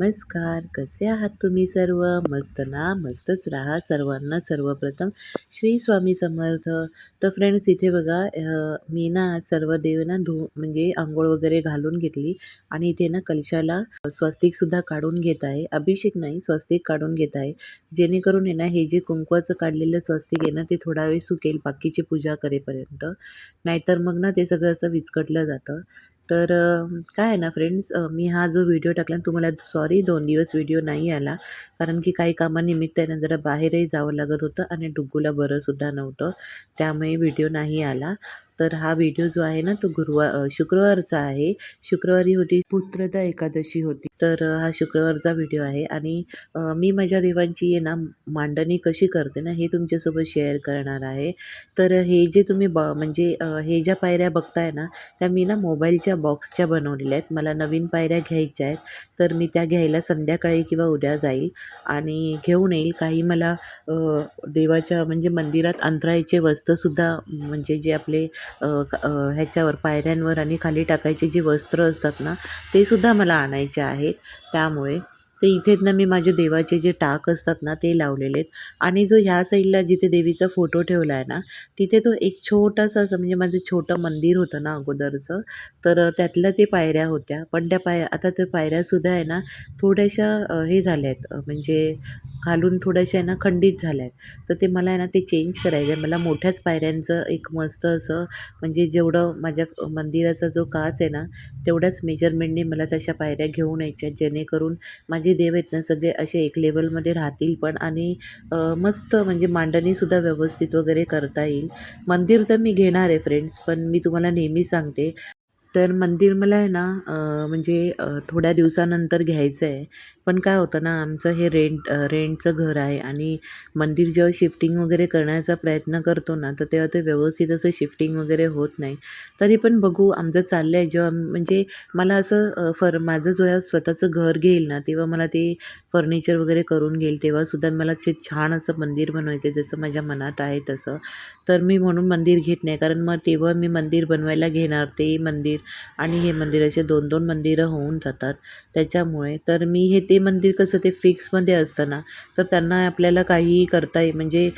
नमस्कार. कसे आहात तुम्ही सर्व? मस्त ना? मस्तच राहा सर्वांना. सर्वप्रथम श्री स्वामी समर्थ. तर फ्रेंड्स इथे बघा मी ना आज सर्व देव ना धु म्हणजे आंघोळ वगैरे घालून घेतली आणि इथे ना कलशाला स्वस्तिकसुद्धा काढून घेत आहे. अभिषेक नाही स्वस्तिक काढून घेत आहे. जेणेकरून आहे ना हे जे कुंकवाचं काढलेलं स्वस्तिक आहे ना ते थोडा वेळ सुकेल बाकीची पूजा करेपर्यंत. नाहीतर मग ना ते सगळं असं विचकटलं जातं. तर काय आहे ना फ्रेंड्स मी हा जो व्हिडिओ टाकला तुम्हाला सॉरी दोन दिवस व्हिडिओ नाही आला. कारण की काही कामानिमित्त आहे ना जरा बाहेरही जावं लागत होतं आणि डुग्गूला बरंसुद्धा नव्हतं. त्यामुळे व्हिडिओ नाही आला. तर हा व्हिडिओ जो आहे ना तो गुरुवार शुक्रवारचा आहे. शुक्रवारी होती. पुत्रदा एकादशी होती. तर हा शुक्रवारचा व्हिडिओ आहे आणि मी माझ्या देवांची आहे ना मांडणी कशी करते ना हे तुमच्यासोबत शेअर करणार आहे. तर हे जे तुम्ही ब म्हणजे हे ज्या पायऱ्या बघताय ना त्या मी ना मोबाईलच्या बॉक्सच्या बनवलेल्या आहेत. मला नवीन पायऱ्या घ्यायच्या आहेत. तर मी त्या घ्यायला संध्याकाळी किंवा उद्या जाईल आणि घेऊन येईल. काही मला देवाच्या म्हणजे मंदिरात अंतरायचे वस्त्रसुद्धा म्हणजे जे आपले ह्याच्यावर पायऱ्यांवर आणि खाली टाकायचे जे वस्त्र असतात ना ते सुद्धा मला आणायचे आहे. आहेत. त्यामुळे ते इथेच ना मी माझे देवाचे जे टाक असतात ना ते लावलेले आहेत. आणि जो ह्या साईडला जिथे देवीचा फोटो ठेवला आहे ना तिथे तो एक छोटासा असं म्हणजे माझं छोटं मंदिर होतं ना अगोदरचं. तर त्यातल्या ते पायऱ्या होत्या. पण त्या पाय आता त्या पायऱ्यासुद्धा आहे ना थोड्याशा हे झाल्या आहेत म्हणजे खालून थोड्याशा आहे ना खंडित झाल्या आहेत. तर ते मला आहे ना ते चेंज करायचं आहे मला मोठ्याच पायऱ्यांचं एक मस्त असं म्हणजे जेवढं माझ्या मंदिराचा जो काच आहे ना तेवढ्याच मेजरमेंटने मला तशा पायऱ्या घेऊन यायच्या आहेत. जेणेकरून माझे देव आहेत ना सगळे असे एक लेवलमध्ये राहतील पण आणि मस्त म्हणजे मांडणीसुद्धा व्यवस्थित वगैरे करता येईल. मंदिर तर मी घेणार आहे फ्रेंड्स पण मी तुम्हाला नेहमी सांगते तर मंदिर मला आहे ना म्हणजे थोड्या दिवसानंतर घ्यायचं आहे. पण काय होतं ना आमचं हे रेंट रेंटचं घर आहे आणि मंदिर जेव्हा शिफ्टिंग वगैरे करण्याचा प्रयत्न करतो ना तर तेव्हा ते व्यवस्थित असं शिफ्टिंग वगैरे होत नाही. तरी पण बघू आमचं चाललं आहे जेव्हा म्हणजे मला असं फर माझं जेव्हा स्वतःचं घर घेईल ना तेव्हा मला ते फर्निचर वगैरे करून घेईल. तेव्हासुद्धा मला ते छान असं मंदिर बनवायचं आहे जसं माझ्या मनात आहे तसं. तर मी म्हणून मंदिर घेत नाही. कारण मग तेव्हा मी मंदिर बनवायला घेणार ते मंदिर. आणि हे मंदिर असे दोन दोन मंदिरं होऊन जातात. त्याच्यामुळे तर मी हे ते मंदिर कसं ते फिक्समध्ये असतं ना तर त्यांना आपल्याला काहीही करता ये म्हणजे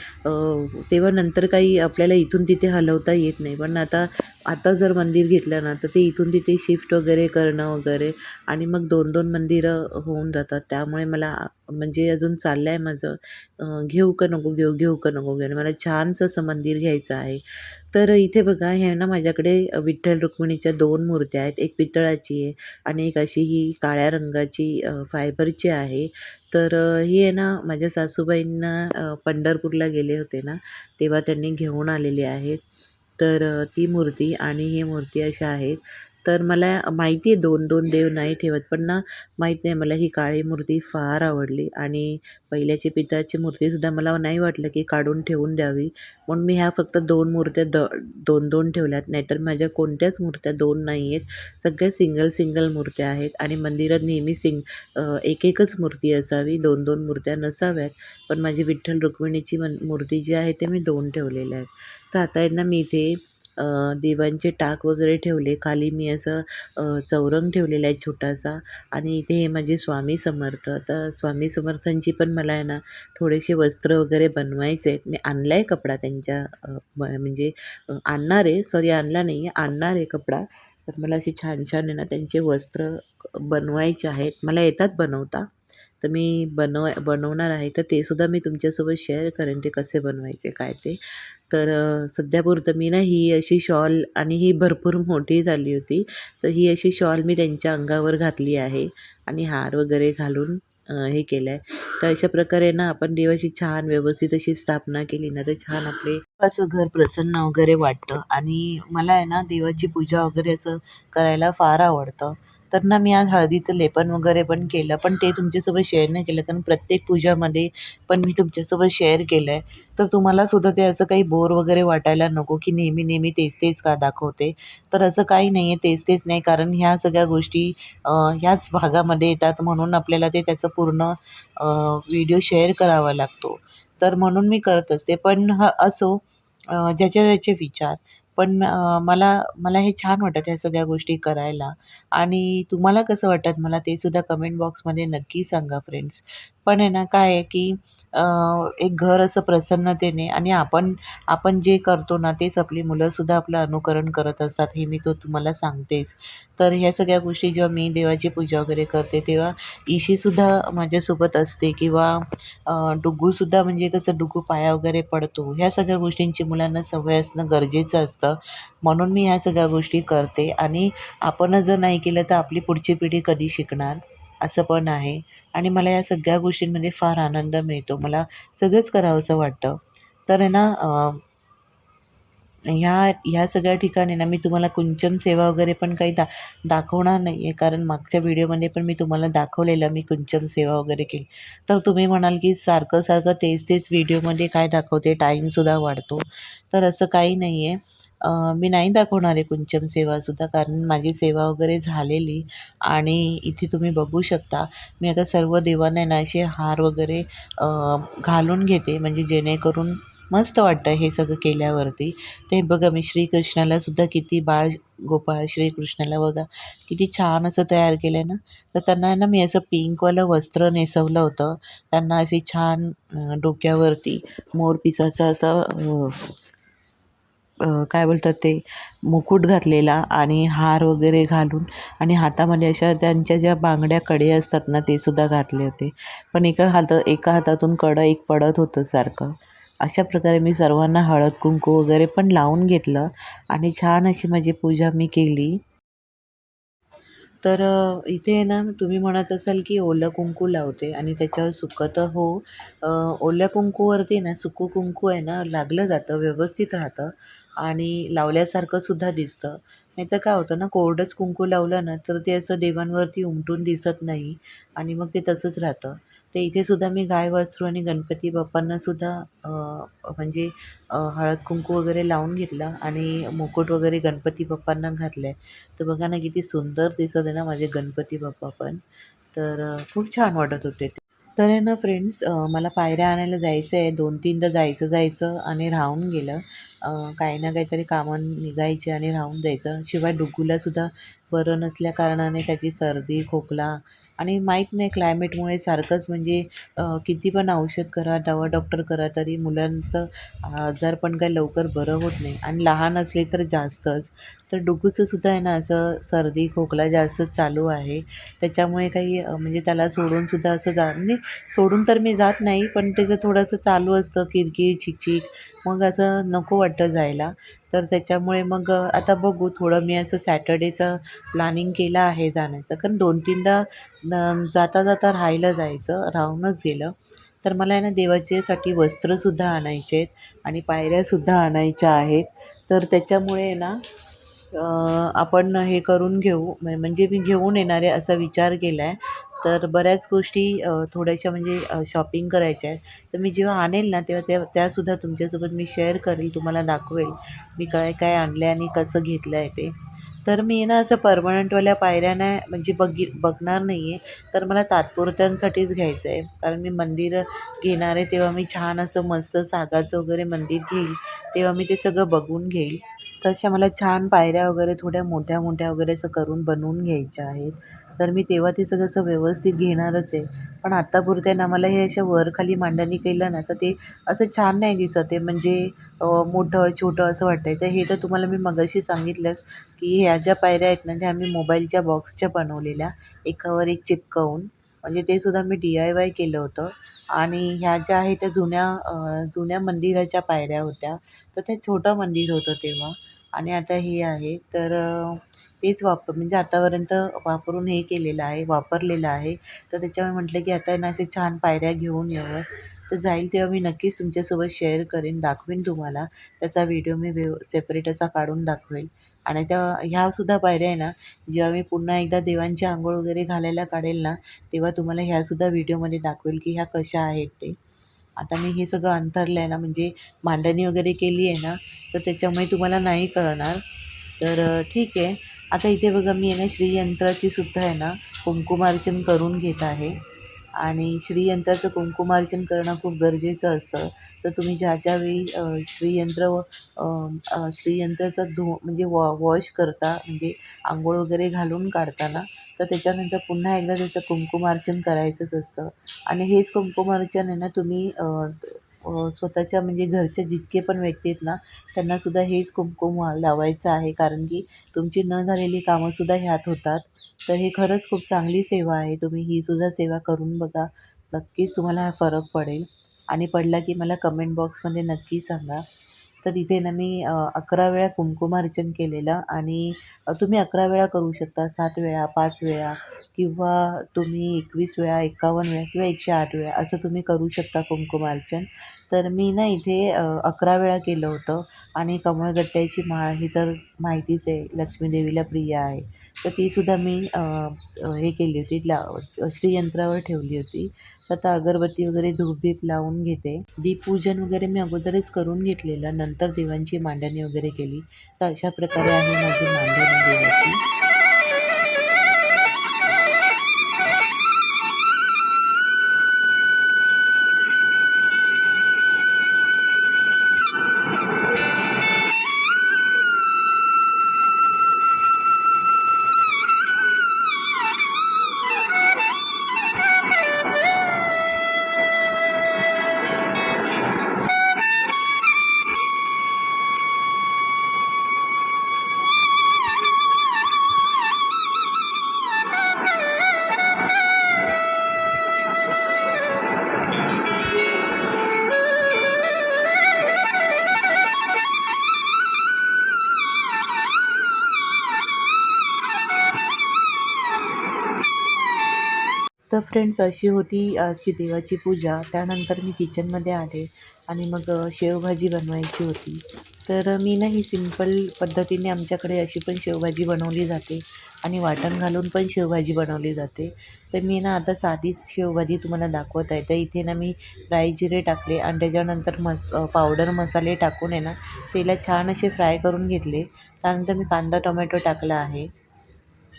तेव्हा नंतर काही आपल्याला इथून तिथे हलवता येत नाही. पण आता आता जर मंदिर घेतलं ना तर ते इथून तिथे शिफ्ट वगैरे करणं वगैरे आणि मग दोन दोन मंदिरं होऊन जातात. त्यामुळे मला म्हणजे अजून चाललं आहे माझं घेऊ का नको घेऊ घेऊ का नको घेऊ आणि मला छानसं असं मंदिर घ्यायचं आहे. तर इथे बघा हे ना माझ्याकडे विठ्ठल रुक्मिणीच्या दोन मूर्त्या आहेत. एक पितळाची आहे आणि एक अशी ही काळ्या रंगाची फायबरची आहे. तर ही आहे ना माझ्या सासूबाईंना पंढरपूरला गेले होते ना तेव्हा त्यांनी घेऊन आलेली आहे तर ती मूर्ती आणि ही मूर्ती अशा आहेत. तर मला माहिती आहे दोन दोन देव नाही ठेवत. पण ना माहीत नाही मला ही काळी मूर्ती फार आवडली. आणि पहिल्याची पितळाची मूर्तीसुद्धा मला नाही वाटलं की काढून ठेवून द्यावी. म्हणून मी ह्या फक्त दोन मूर्त्या द दोन दोन ठेवल्यात. नाहीतर माझ्या कोणत्याच मूर्त्या दोन नाही आहेत. सगळ्या सिंगल सिंगल मूर्त्या आहेत. आणि मंदिरात नेहमी सिंग एक एकच मूर्ती असावी. दोन दोन मूर्त्या नसाव्यात. पण माझी विठ्ठल रुक्मिणीची मन मूर्ती जी आहे ते मी दोन ठेवलेल्या आहेत. तर आता यांना ना मी इथे देवांचे टाक वगैरे ठेवले. खाली मी असं चौरंग ठेवलेला आहे छोटासा आणि इथे हे माझे स्वामी समर्थ. तर स्वामी समर्थांची पण मला आहे ना थोडेसे वस्त्र वगैरे बनवायचे आहेत. मी आणला आहे कपडा त्यांच्या म्हणजे आणणार आहे. सॉरी आणला नाही आहे आणणार आहे कपडा. तर मला असे छान छान आहे ना त्यांचे वस्त्र बनवायचे आहेत. मला येतात बनवता. तर मी बनव बनवणार आहे. तर ते सुद्धा मी तुमच्यासोबत शेअर करेन ते कसे बनवायचे काय ते. तर सध्यापुरतं मी ना ही अशी शॉल आणि ही भरपूर मोठी झाली होती. तर ही अशी शॉल मी त्यांच्या अंगावर घातली आहे आणि हार वगैरे घालून हे केलं आहे तर अशा प्रकारे ना आपण देवाची छान व्यवस्थित अशी स्थापना केली ना तर छान आपले असं घर प्रसन्न वगैरे वाटतं. आणि मला आहे ना देवाची पूजा वगैरे असं करायला फार आवडतं. तर ना मी आज हळदीचं लेपन वगैरे पण केलं. पण ते तुमच्यासोबत शेअर नाही केलं. कारण प्रत्येक पूजामध्ये पण मी तुमच्यासोबत शेअर केलं आहे तर तुम्हालासुद्धा ते असं काही बोर वगैरे वाटायला नको की नेहमी नेहमी तेच तेच का दाखवते. तर असं काही नाही आहे तेच तेच नाही. कारण ह्या सगळ्या गोष्टी ह्याच भागामध्ये येतात. म्हणून आपल्याला ते त्याचं पूर्ण व्हिडिओ शेअर करावा लागतो. तर म्हणून मी करत असते. पण ह असो ज्याचे त्याचे विचार. पण मला मला हे छान वाटत ह्या सगळ्या गोष्टी करायला. आणि तुम्हाला कसं वाटत? मला ते सुद्धा कमेंट बॉक्समध्ये नक्की सांगा फ्रेंड्स पण आहे ना काय आहे की एक घर असं प्रसन्नतेने आणि आपण आपण जे करतो ना तेच आपली मुलंसुद्धा आपलं अनुकरण करत असतात हे मी तो तुम्हाला सांगतेच. तर ह्या सगळ्या गोष्टी जेव्हा मी देवाची पूजा वगैरे करते तेव्हा इशीसुद्धा माझ्यासोबत असते किंवा डुगूसुद्धा डुग्गूसुद्धा म्हणजे कसं डुग्गू पाया वगैरे पडतो ह्या सगळ्या गोष्टींची मुलांना सवय असणं गरजेचं असतं. म्हणून मी ह्या सगळ्या गोष्टी करते आणि आपणच जर नाही केलं तर आपली पुढची पिढी कधी शिकणार? असं पण आहे. आणि मला या सगळ्या गोष्टींमध्ये फार आनंद मिळतो. मला सगळंच करावंसं वाटतं. तर आहे ना ह्या ह्या सगळ्या ठिकाणी ना मी तुम्हाला कुंचन सेवा वगैरे पण काही दा दाखवणार नाही आहे कारण मागच्या व्हिडिओमध्ये पण मी तुम्हाला दाखवलेलं मी कुंचन सेवा वगैरे केली. तर तुम्ही म्हणाल की सारखं सारखं तेच तेच व्हिडिओमध्ये काय दाखवते? टाईमसुद्धा वाढतो. तर असं काही नाही आहे मी नाही दाखवणार आहे कुंचम सेवासुद्धा कारण माझी सेवा वगैरे झालेली आणि इथे तुम्ही बघू शकता. मी आता सर्व देवांना ना असे हार वगैरे घालून घेते म्हणजे जेणेकरून मस्त वाटतं हे सगळं केल्यावरती. ते बघा मी श्रीकृष्णाला सुद्धा किती बाळ गोपाळ श्रीकृष्णाला बघा किती छान असं तयार केलं आहे ना. तर त्यांना आहे ना मी असं पिंकवालं वस्त्र नेसवलं होतं. त्यांना अशी छान डोक्यावरती डोक्यावरती मोरपिसाचं असं काय बोलतात ते मुकुट घातलेला आणि हार वगैरे घालून आणि हातामध्ये अशा त्यांच्या ज्या बांगड्या कडे असतात ना ते सुद्धा घातले होते. पण एका हात एका हातातून कडं एक पडत होतं सारखं. अशा प्रकारे मी सर्वांना हळद कुंकू वगैरे पण लावून घेतलं आणि छान अशी माझी पूजा मी केली. तर इथे आहे ना तुम्ही म्हणत असाल की ओलं कुंकू लावते आणि त्याच्यावर सुकं तर हो ओल्या कुंकूवरती ना सुकू कुंकू आहे ना लागलं जातं व्यवस्थित राहतं. आणि लावल्यासारखं सुद्धा दिसतं. नाहीतर काय होतं ना कोरडंच कुंकू लावलं ना तर ते असं देवांवरती उमटून दिसत नाही आणि मग ते तसंच राहतं. तर इथे सुद्धा मी गाय वासरू आणि गणपती बाप्पांना सुद्धा म्हणजे हळद कुंकू वगैरे लावून घेतलं आणि मुकुट वगैरे गणपती बाप्पांना घातलं आहे तर बघा ना किती सुंदर दिसत आहे ना माझे गणपती बाप्पा पण. तर खूप छान वाटत होते ते. तर आहे ना फ्रेंड्स मला पायऱ्या आणायला जायचं आहे दोन तीनदा जायचं जायचं आणि राहून गेलं. काही ना काहीतरी कामं निघायचे आणि राहून जायचं शिवाय डुग्गूलासुद्धा बरं नसल्या कारणाने त्याची सर्दी खोकला आणि माहीत नाही क्लायमेटमुळे सारखंच म्हणजे किती पण औषध करा दवा डॉक्टर करा तरी मुलांचं आजार पण काही लवकर बरं होत नाही. आणि लहान असले तर जास्तच. तर डुग्गूचंसुद्धा आहे ना असं सर्दी खोकला जास्त चालू आहे. त्याच्यामुळे काही म्हणजे त्याला सोडूनसुद्धा असं जा म्हणजे सोडून तर मी जात नाही पण त्याचं थोडंसं चालू असतं किरकिर चिकचिक. मग असं नको वाटतं. जायला. तर त्याच्यामुळे मग आता बघू. थोडं मी असं सॅटर्डेचं प्लॅनिंग केलं आहे जाण्याचं. कारण दोन तीनदा न जाता जाता राहायला जायचं राहूनच गेलं. तर मला आहे ना देवाच्यासाठी वस्त्रसुद्धा आणायचे आहेत आणि पायऱ्यासुद्धा आणायच्या आहेत. तर त्याच्यामुळे आहे ना आपण हे करून घेऊ. म्हणजे मी घेऊन येणार आहे असा विचार केला आहे तर बऱ्याच गोष्टी थोड्याशा म्हणजे शॉपिंग करायच्या आहेत. तर मी जेव्हा आणेल ना तेव्हा त्या त्यासुद्धा तुमच्यासोबत मी शेअर करेल तुम्हाला दाखवेल मी काय काय आणलं आहे आणि कसं घेतलं आहे ते. तर मी ना असं परमनंटवाल्या पायऱ्या नाही म्हणजे बघी बघणार नाही आहे तर मला तात्पुरत्यांसाठीच घ्यायचं आहे. कारण मी मंदिर घेणार आहे तेव्हा मी छान असं मस्त सागाचं वगैरे मंदिर घेईल तेव्हा मी ते सगळं बघून घेईल. तशा मला छान पायऱ्या वगैरे थोड्या मोठ्या मोठ्या वगैरे असं करून बनवून घ्यायच्या आहेत. तर मी तेव्हा ते सगळं असं व्यवस्थित घेणारच आहे. पण आत्तापुरत्या ना मला हे अशा वरखाली मांडणी केलं ना तर ते असं छान नाही दिसत आहे. म्हणजे मोठं छोटं असं वाटतंय. तर हे तर तुम्हाला मी मगाशी सांगितलंच की ह्या ज्या पायऱ्या आहेत ना त्या आम्ही मोबाईलच्या बॉक्सच्या बनवलेल्या. एकावर एक चिपकवून. म्हणजे ते सुद्धा मी डी आय वाय केलं होतं. आणि ह्या ज्या आहेत त्या जुन्या जुन्या मंदिराच्या पायऱ्या होत्या. तर ते छोटं मंदिर होतं तेव्हा. आणि आता हे आहे तर तेच वापर म्हणजे आतापर्यंत वापरून हे केलेलं आहे वापरलेलं आहे. तर त्याच्यामुळे म्हटलं की आता ना असे छान पायऱ्या घेऊन यावं. तर जाईल तेव्हा मी नक्कीच तुमच्यासोबत शेअर करेन दाखवेन तुम्हाला. त्याचा व्हिडिओ मी व्यव सेपरेट असा काढून दाखवेल आणि त्या ह्यासुद्धा पायऱ्या आहे ना जेव्हा मी पुन्हा एकदा देवांची आंघोळ वगैरे घालायला काढेल ना तेव्हा तुम्हाला ह्यासुद्धा व्हिडिओमध्ये दाखवेल की ह्या कशा आहेत ते. आता मी हे सगळं अंथरलं आहे ना म्हणजे मांडणी वगैरे केली आहे ना तर त्याच्यामुळे तुम्हाला नाही कळणार. तर ठीक आहे. आता इथे बघा मी आहे ना श्रीयंत्राची सुद्धा आहे ना कुंकुमार्चन करून घेत आहे. आणि श्रीयंत्राचं कुंकुमार्चन करणं खूप गरजेचं असतं. तर तुम्ही ज्या ज्यावेळी श्रीयंत्र व श्रीयंत्राचा धु म्हणजे वॉ वॉश करता म्हणजे आंघोळ वगैरे घालून काढताना तर त्याच्यानंतर पुन्हा एकदा त्याचं कुंकुमार्चन करायचंच असतं. आणि हेच कुंकुमार्चन आहे ना तुम्ही स्वतःच्या म्हणजे घरचे जितके पण व्यक्ती आहेत ना त्यांनासुद्धा हेच कुमकुम लावायचं आहे. कारण की तुमची न झालेली कामंसुद्धा ह्यात होतात. तर हे खरंच खूप चांगली सेवा आहे. तुम्ही ही सुद्धा सेवा करून बघा. नक्कीच तुम्हाला हा फरक पडेल. आणि पडला की मला कमेंट बॉक्समध्ये नक्की सांगा. तर इथे ना मी अकरा वेळा कुंकुमार्चन केलेलं आणि तुम्ही अकरा वेळा करू शकता. सात वेळा पाच वेळा किंवा तुम्ही एकवीस वेळा एकावन्न वेळा किंवा एकशे आठ वेळा असं तुम्ही करू शकता कुंकुमार्चन तर मी ना इथे अकरा वेळा केलं होतं आणि कमळगट्ट्याची माळ ही तर माहितीच आहे लक्ष्मीदेवीला प्रिय आहे. तर तीसुद्धा मी हे केली होती ला श्रीयंत्रावर ठेवली होती. तर आता अगरबत्ती वगैरे धूपदीप लावून घेते. दीपपूजन वगैरे मी अगोदरच करून घेतलेलं नंतर. नंतर देवांची मांडणी वगैरे केली. तर अशा प्रकारे आहे माझी मांडणी देवाची. तर फ्रेंड्स अशी होती आजची देवाची पूजा. त्यानंतर मी किचनमध्ये आले आणि मग शेवभाजी बनवायची होती. तर मी ना ही सिंपल पद्धतीने आमच्याकडे अशी पण शेवभाजी बनवली जाते आणि वाटण घालून पण शेवभाजी बनवली जाते. तर मी ना आता साधीच शेवभाजी तुम्हाला दाखवत आहे. तर इथे ना मी राई जिरे टाकले आणि त्याच्यानंतर मस पावडर मसाले टाकून आहे ना तेला छान असे फ्राय करून घेतले. त्यानंतर मी कांदा टोमॅटो टाकला आहे.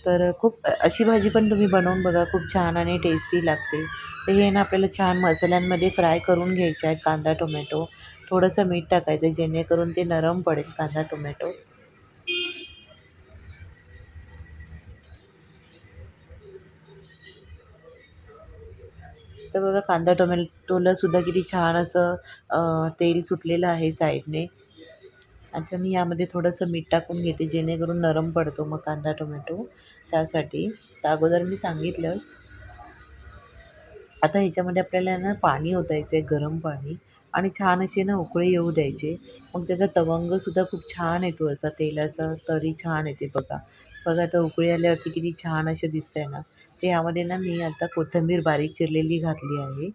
तर खूप अशी भाजी पण तुम्ही बनवून बघा खूप छान आणि टेस्टी लागते. तर हे ना आपल्याला छान मसाल्यांमध्ये फ्राय करून घ्यायचे आहेत कांदा टोमॅटो. थोडंसं मीठ टाकायचं जेणेकरून ते नरम पडेल कांदा टोमॅटो. तर बघा कांदा टोमॅटोला सुद्धा किती छान असं तेल सुटलेलं आहे साईडने. आता मी यामध्ये थोडंसं मीठ टाकून घेते जेणेकरून नरम पडतो मग कांदा टोमॅटो. त्यासाठी तर अगोदर मी सांगितलंच. आता ह्याच्यामध्ये आपल्याला ना पाणी ओतायचं आहे गरम पाणी. आणि छान असे ना उकळे येऊ द्यायचे. मग त्याचा तवंगसुद्धा खूप छान येतो असा तेलाचा तरी छान येते बघा. बघा आता उकळी आल्यावरती किती छान असे दिसत आहे ना. ते यामध्ये ना मी आता कोथिंबीर बारीक चिरलेली घातली आहे.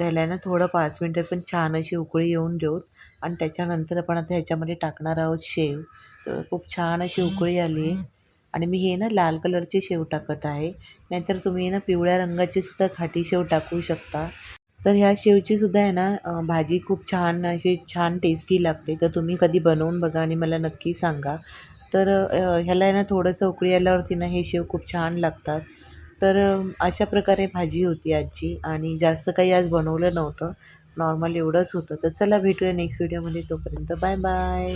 त्याला ना थोडं पाच मिनटं पण छान अशी उकळी येऊन देऊत. आणि त्याच्यानंतर आपण आता ह्याच्यामध्ये टाकणार आहोत शेव. तर खूप छान अशी उकळी आली. आहे आणि मी हे ना लाल कलरचे शेव टाकत आहे. नाहीतर तुम्ही ना पिवळ्या रंगाची सुद्धा खाटी शेव टाकू शकता. तर ह्या शेवची सुद्धा आहे ना भाजी खूप छान अशी छान टेस्टी लागते. तर तुम्ही कधी बनवून बघा आणि मला नक्की सांगा. तर ह्याला आहे ना थोडंसं उकळी आल्यावरती ना हे शेव खूप छान लागतात. तर अशा प्रकारे भाजी होती आजची आणि जास्त काही आज बनवलं नव्हतं. नॉर्मल एवढंच होतं. तर चला भेटूया नेक्स्ट व्हिडिओमध्ये तोपर्यंत बाय बाय